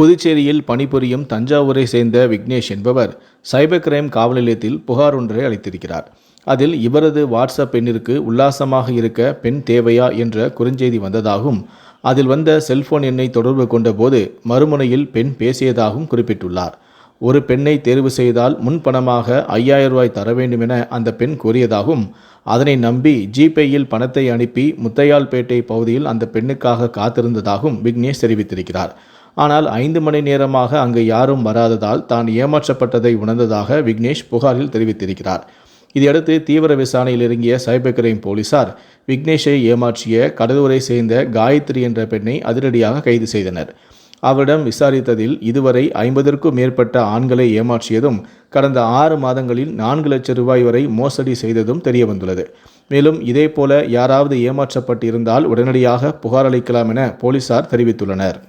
புதுச்சேரியில் பணிபுரியும் தஞ்சாவூரை சேர்ந்த விக்னேஷ் என்பவர் சைபர் கிரைம் காவல் நிலையத்தில் புகார் ஒன்றை அளித்திருக்கிறார். அதில் இவரது வாட்ஸ்அப் பெண்ணிற்கு உல்லாசமாக இருக்க பெண் தேவையா என்ற குறுஞ்செய்தி வந்ததாகவும் அதில் வந்த செல்போன் எண்ணை தொடர்பு கொண்டபோது மறுமுனையில் பெண் பேசியதாகவும் குறிப்பிட்டுள்ளார். ஒரு பெண்ணை தேர்வு செய்தால் முன்பணமாக ஐயாயிரம் ரூபாய் தர வேண்டும் என அந்த பெண் கூறியதாகவும் அதனை நம்பி ஜிபேயில் பணத்தை அனுப்பி முத்தையால்பேட்டை பகுதியில் அந்த பெண்ணுக்காக காத்திருந்ததாகவும் விக்னேஷ் தெரிவித்திருக்கிறார். ஆனால் ஐந்து மணி நேரமாக அங்கு யாரும் வராததால் தான் ஏமாற்றப்பட்டதை உணர்ந்ததாக விக்னேஷ் புகாரில் தெரிவித்திருக்கிறார். இதையடுத்து தீவிர விசாரணையில் இறங்கிய சைபர் கிரைம் போலீசார் விக்னேஷை ஏமாற்றிய கடலூரை சேர்ந்த காயத்ரி என்ற பெண்ணை அதிரடியாக கைது செய்தனர். அவரிடம் விசாரித்ததில் இதுவரை ஐம்பதற்கும் மேற்பட்ட ஆண்களை ஏமாற்றியதும் கடந்த ஆறு மாதங்களில் நான்கு லட்சம் ரூபாய் வரை மோசடி செய்ததும் தெரியவந்துள்ளது. மேலும் இதேபோல யாராவது ஏமாற்றப்பட்டிருந்தால் உடனடியாக புகார் அளிக்கலாம் என போலீசார் தெரிவித்துள்ளனர்.